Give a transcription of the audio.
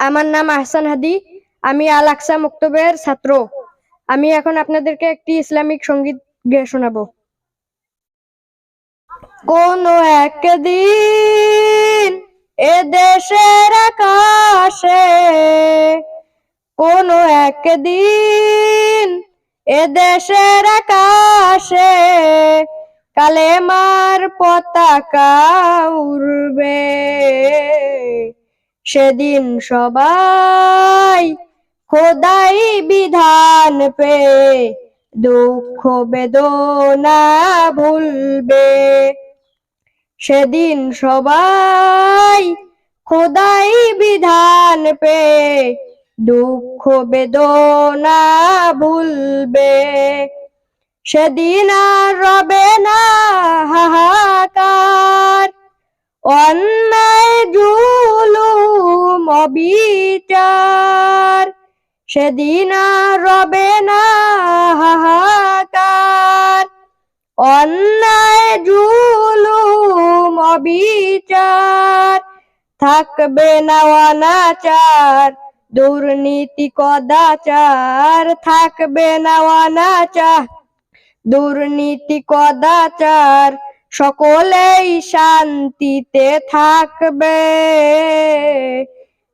আমার নাম আহসান হাদি, আমি আল আকসা মক্তবের ছাত্র। আমি এখন আপনাদেরকে একটি ইসলামিক সংগীত গেয়ে শোনাবো। কোন একদিন এ দেশের আকাশে, কোন একদিন এ দেশের আকাশে কালেমার পতাকা উড়বে। সেদিন সবাই খোদাই বিধান পে, দুঃখ বেদনা ভুলবে। সেদিন সবাই খোদাই বিধান পে, দুঃখ বেদনা ভুলবে। সেদিন আর রবে না হাহাকার অন্যায় অবিচার সেদিন রবে না, হাহাকার। অন্যায় জুলুম অবিচার। থাকবে না অনাচার, দুর্নীতি কদাচার। থাকবে না অনাচার, দুর্নীতি কদাচার। সকলেই শান্তিতে থাকবে।